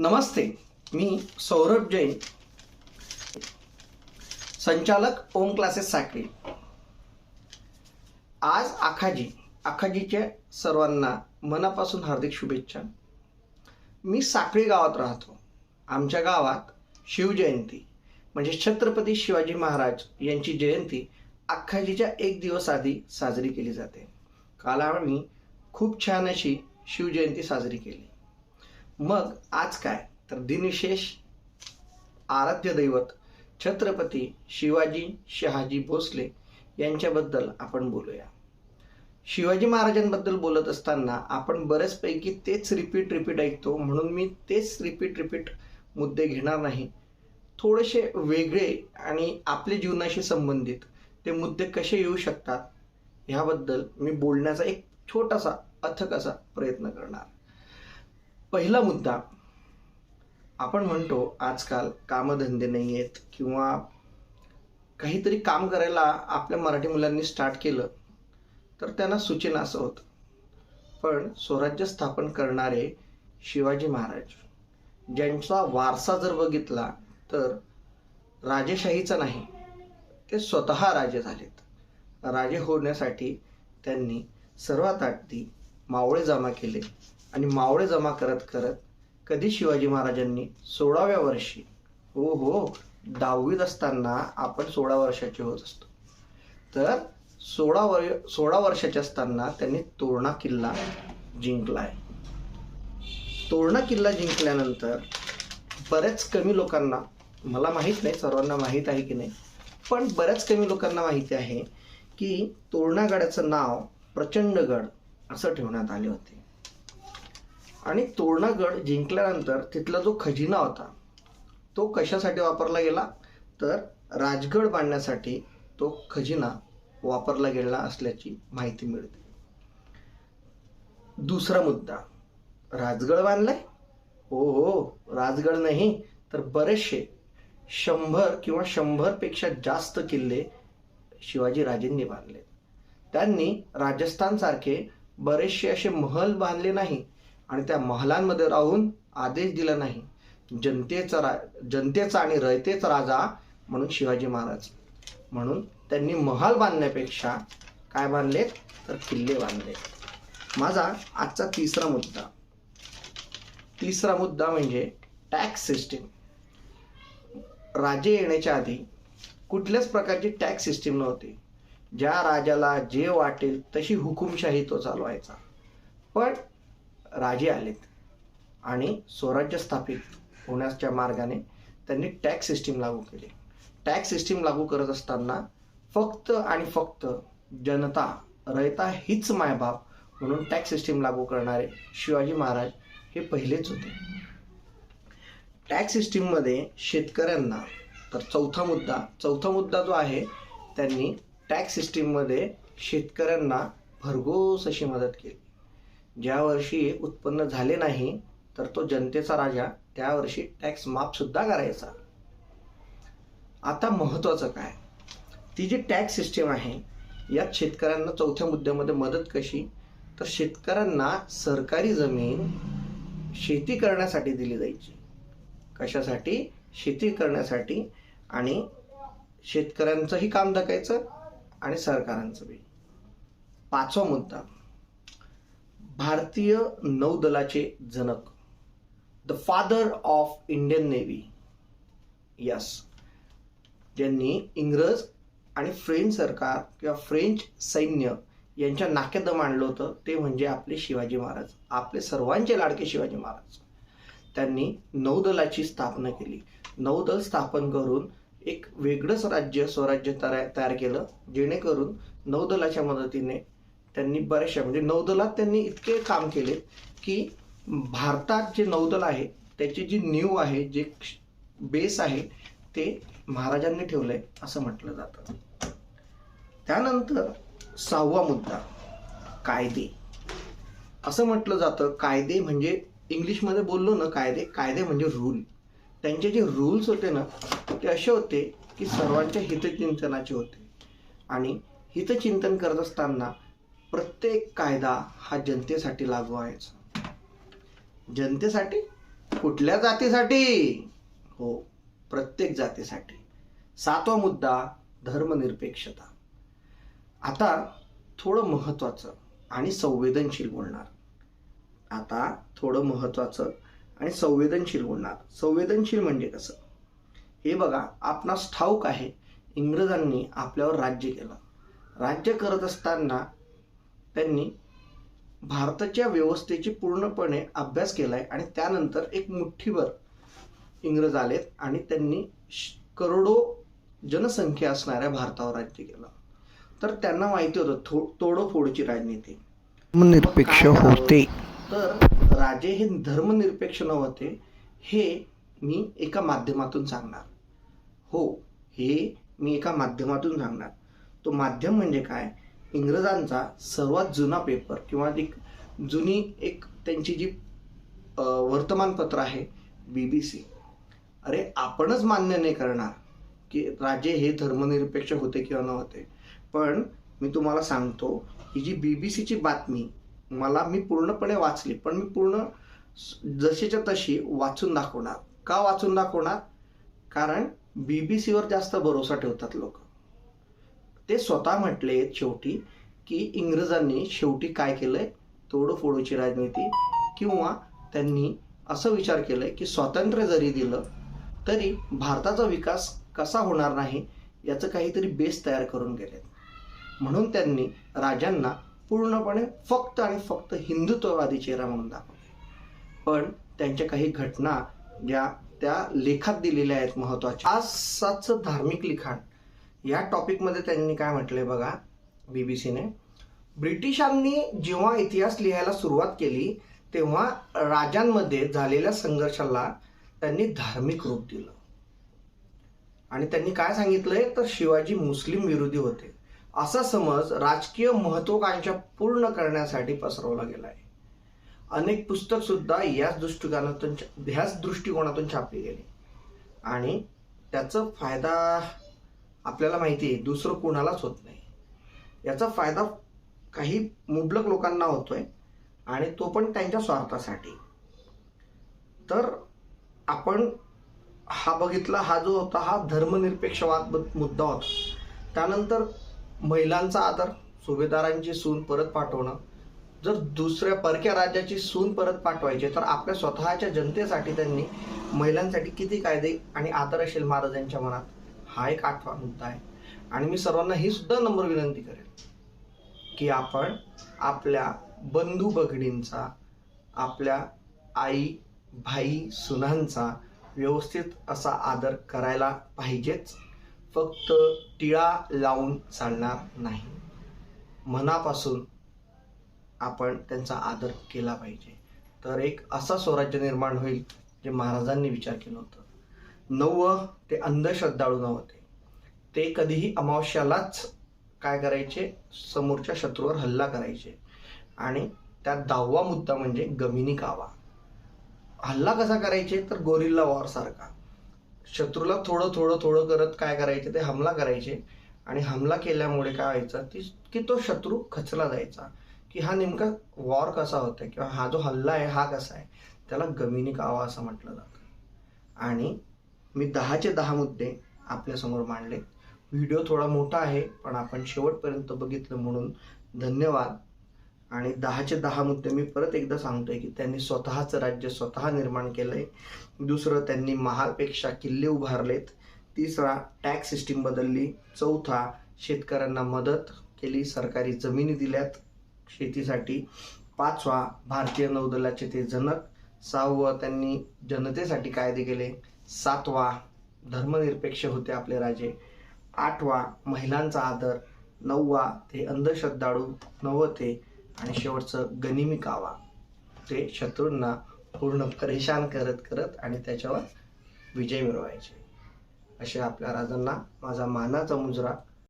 नमस्ते मी सौरभ जैन संचालक ओम क्लासेस साखळी. आज आखाजी आखाजीच्या सर्वांना मनापासून हार्दिक शुभेच्छा. मी साखळी गावात राहतो. आमच्या गावात शिवजयंती म्हणजे छत्रपती शिवाजी महाराज यांची जयंती आखाजीच्या एक दिवस आधी साजरी केली जाते. काल आम्ही खूप छान अशी शिवजयंती साजरी केली. मग आज काय? तर दिनविशेष आराध्य दैवत छत्रपती शिवाजी शहाजी भोसले यांच्याबद्दल आपण बोलूया. शिवाजी महाराजांबद्दल बोलत असताना आपण बऱ्याचपैकी तेच रिपीट रिपीट ऐकतो. म्हणून मी तेच रिपीट रिपीट मुद्दे घेणार नाही. थोडेसे वेगळे आणि आपल्या जीवनाशी संबंधित ते मुद्दे कसे येऊ शकतात ह्याबद्दल मी बोलण्याचा एक छोटासा अथक असा प्रयत्न करणार. पहिला मुद्दा आपण म्हणतो आजकाल कामधंदे नाही आहेत किंवा काहीतरी काम करायला आपल्या मराठी मुलांनी स्टार्ट केलं तर त्यांना सूचना असं होतं. पण स्वराज्य स्थापन करणारे शिवाजी महाराज ज्यांचा वारसा जर बघितला तर राजेशाहीचा नाही ते स्वतः राजे झालेत. राजे होण्यासाठी त्यांनी सर्वात आधी मावळे जमा केले. आणि मावळे जमा करत करत कधी शिवाजी महाराजांनी सोळाव्या वर्षी हो हो दहावीत असताना आपण सोळा वर्षाचे होत असतो. तर सोळा वर सोळा वर्षाचे असताना त्यांनी तोरणा किल्ला जिंकला आहे. तोरणा किल्ला जिंकल्यानंतर बऱ्याच कमी लोकांना मला माहीत नाही सर्वांना माहीत आहे की नाही पण बऱ्याच कमी लोकांना माहिती आहे की तोरणागडाचं नाव प्रचंडगड असं ठेवण्यात आले होते. आणि तोरणागड जिंकल्यानंतर तिथला जो खजिना होता तो कशासाठी वापरला गेला? तर राजगड बांधण्यासाठी तो खजिना वापरला गेला असल्याची माहिती मिळते. दुसरा मुद्दा राजगड बांधलाय? हो हो राजगड नाही तर बरेचसे शंभर किंवा शंभरपेक्षा जास्त किल्ले शिवाजी राजेंनी बांधले. त्यांनी राजस्थानसारखे बरेचसे असे महल बांधले नाही आणि त्या महालांमध्ये राहून आदेश दिला नाही. जनतेचा रा जनतेचा आणि रयतेचा राजा म्हणून शिवाजी महाराज. म्हणून त्यांनी महाल बांधण्यापेक्षा काय बांधले? तर किल्ले बांधले. माझा आजचा तिसरा मुद्दा. तिसरा मुद्दा म्हणजे टॅक्स सिस्टीम. राजे येण्याच्या आधी कुठल्याच प्रकारची टॅक्स सिस्टीम नव्हती. ज्या राजाला जे वाटेल तशी हुकुमशाही तो चालवायचा. पण राजे आलेत आणि स्वराज्य स्थापित होण्याच्या मार्गाने त्यांनी टॅक्स सिस्टीम लागू केली. टॅक्स सिस्टीम लागू करत असताना फक्त आणि फक्त जनता रयता हीच मायबाप म्हणून टॅक्स सिस्टीम लागू करणारे शिवाजी महाराज हे पहिलेच होते. टॅक्स सिस्टीममध्ये शेतकऱ्यांना तर चौथा मुद्दा चौथा मुद्दा जो आहे त्यांनी टॅक्स सिस्टीममध्ये शेतकऱ्यांना भरघोस अशी मदत केली. ज्या वर्षी उत्पन्न झाले नाही तर तो जनतेचा राजा त्या वर्षी टॅक्स माफ सुद्धा करायचा. आता महत्वाचं काय? ती जी टॅक्स सिस्टीम आहे यात शेतकऱ्यांना चौथ्या मुद्द्यामध्ये मदत कशी? तर शेतकऱ्यांना सरकारी जमीन शेती करण्यासाठी दिली जायची. कशासाठी? शेती करण्यासाठी आणि शेतकऱ्यांचंही काम दाखायचं आणि सरकारांचं बी. पाचवा मुद्दा. भारतीय नौदलाचे जनक the father of Indian navy yes ज्यांनी इंग्रज आणि फ्रेंच सरकार किंवा फ्रेंच सैन्य यांच्या नाक्यात मांडलं होतं ते म्हणजे आपले शिवाजी महाराज आपले सर्वांचे लाडके शिवाजी महाराज. त्यांनी नौदलाची स्थापना केली. नौदल स्थापन करून एक वेगळंच राज्य स्वराज्य तयार तयार केलं जेणेकरून नौदलाच्या मदतीने त्यांनी बऱ्याचशा म्हणजे नौदलात त्यांनी इतके काम केले की भारतात जे नौदल आहे त्याची जी न्यू आहे जे बेस आहे ते महाराजांनी ठेवलंय असं म्हटलं जातं. त्यानंतर सहावा मुद्दा कायदे. असं म्हटलं जातं कायदे म्हणजे इंग्लिशमध्ये बोललो ना कायदे कायदे म्हणजे रूल त्यांचे जे रूल्स होते ना ते असे होते की सर्वांच्या हितचिंतनाचे होते. आणि हितचिंतन करत असताना प्रत्येक कायदा हा जनतेसाठी लागू व्हायचा. जनतेसाठी कुठल्या जातीसाठी? हो प्रत्येक जातीसाठी. सातवा मुद्दा धर्मनिरपेक्षता. आता थोडं महत्वाचं आणि संवेदनशील बोलणार. आता थोडं महत्वाचं आणि संवेदनशील बोलणार. संवेदनशील म्हणजे कसं? हे बघा आपणास ठाऊक आहे इंग्रजांनी आपल्यावर राज्य केलं. राज्य करत असताना त्यांनी भारताच्या व्यवस्थेची पूर्णपणे अभ्यास केलाय आणि त्यानंतर एक मुठ्ठीभर इंग्रज आलेत आणि त्यांनी करोडो जनसंख्या असणाऱ्या भारतावर राज्य केलं. तर त्यांना माहिती होतं थो तोडोफोडची राजनीती. निरपेक्ष होते. तर राजे हे धर्मनिरपेक्ष नव्हते हे मी एका माध्यमातून सांगणार. हो हे मी एका माध्यमातून सांगणार. तो माध्यम म्हणजे काय? इंग्रजांचा सर्वात जुना पेपर किंवा एक जुनी एक त्यांची जी वर्तमानपत्र आहे बी बी सी अरे आपणच मान्य नाही करणार की राजे हे धर्मनिरपेक्ष होते किंवा नव्हते पण मी तुम्हाला सांगतो ही जी बी बी सीची बातमी मला मी पूर्णपणे वाचली पण मी पूर्ण जशीच्या तशी वाचून दाखवणार. का वाचून दाखवणार? कारण बी बी सीवर जास्त भरोसा ठेवतात लोक. ते स्वतः म्हटले शेवटी की इंग्रजांनी शेवटी काय केलंय? तोडफोडूची राजनीती किंवा त्यांनी असं विचार केलाय की स्वातंत्र्य जरी दिलं तरी भारताचा विकास कसा होणार नाही याचं काहीतरी बेस तयार करून गेले म्हणून त्यांनी राजांना पूर्णपणे फक्त आणि फक्त हिंदुत्ववादी चेहरा म्हणून दाखवले. पण त्यांच्या काही घटना ज्या त्या लेखात दिलेल्या आहेत महत्त्वाच्या आजचं धार्मिक लिखाण. या टॉपिकमध्ये त्यांनी काय म्हटलंय बघा बीबीसीने ब्रिटिशांनी जेव्हा इतिहास लिहायला सुरुवात केली तेव्हा राजांमध्ये झालेल्या संघर्षाला त्यांनी धार्मिक रूप दिलं. आणि त्यांनी काय सांगितलंय? तर शिवाजी मुस्लिम विरोधी होते. असा समज राजकीय महत्वाकांक्षा पूर्ण करण्यासाठी पसरवला गेलाय. अनेक पुस्तक सुद्धा याच दृष्टिकोनातून ह्याच दृष्टिकोनातून छापली गेली. आणि त्याचा फायदा आपल्याला माहिती आहे दुसरं कोणालाच होत नाही. याचा फायदा काही मुबलक लोकांना होतोय आणि तो पण त्यांच्या स्वार्थासाठी. तर आपण हा बघितला हा जो होता हा धर्मनिरपेक्षवाद मुद्दा होता. त्यानंतर महिलांचा आदर सुभेदारांची सून परत पाठवणं. जर दुसऱ्या परक्या राज्याची सून परत पाठवायची तर आपल्या स्वतःच्या जनतेसाठी त्यांनी महिलांसाठी किती कायदे आणि आदर असेल महाराजांच्या मनात हा एक आठवा मुद्दा आहे. आणि मी सर्वांना ही सुद्धा नंबर विनंती करेन की आपण आपल्या बंधू भगिनींचा आपल्या आई भाई सुनांचा व्यवस्थित असा आदर करायला पाहिजेच. फक्त टिळा लावून चालणार नाही. मनापासून आपण त्यांचा आदर केला पाहिजे. तर एक असा स्वराज्य निर्माण होईल जे महाराजांनी विचार केला होता. नव्व ते अंधश्रद्धाळू नव्हते ते कधीही अमावस्यालाच काय करायचे? समोरच्या शत्रूवर हल्ला करायचे. आणि त्यात दहावा मुद्दा म्हणजे गमिनी कावा. हल्ला कसा करायचे? तर गोरिल्ला वॉर सारखा. शत्रूला थोडं थोडं थोडं करत काय करायचे? ते हमला करायचे. आणि हमला केल्यामुळे काय व्हायचं? ती की तो शत्रू खचला जायचा. की हा नेमका वॉर कसा होता किंवा हा जो हल्ला आहे हा कसा आहे? त्याला गमिनी कावा असं म्हटलं जातं. आणि मी दहाचे दहा मुद्दे आपल्यासमोर मांडले. व्हिडिओ थोडा मोठा आहे पण आपण शेवटपर्यंत बघितलं म्हणून धन्यवाद. आणि दहाचे दहा मुद्दे मी परत एकदा सांगतोय की त्यांनी स्वतःचं राज्य स्वतः निर्माण केलंय. दुसरं त्यांनी महालपेक्षा किल्ले उभारलेत. तिसरा टॅक्स सिस्टीम बदलली. चौथा शेतकऱ्यांना मदत केली. सरकारी जमिनी दिल्यात शेतीसाठी. पाचवा भारतीय नौदलाचे ते जनक. सहावं त्यांनी जनतेसाठी कायदे केले. सातवा धर्मनिरपेक्ष होते आपले राजे. आठवा महिलांचा आदर नववा ते अंधश्रद्धाळू नव्वते आणि शेवटचं गनिमी कावा. ते शत्रूंना पूर्ण परेशान करत करत आणि त्याच्यावर विजय मिळवायचे. असे आपल्या राजांना माझा मानाचा मुजरा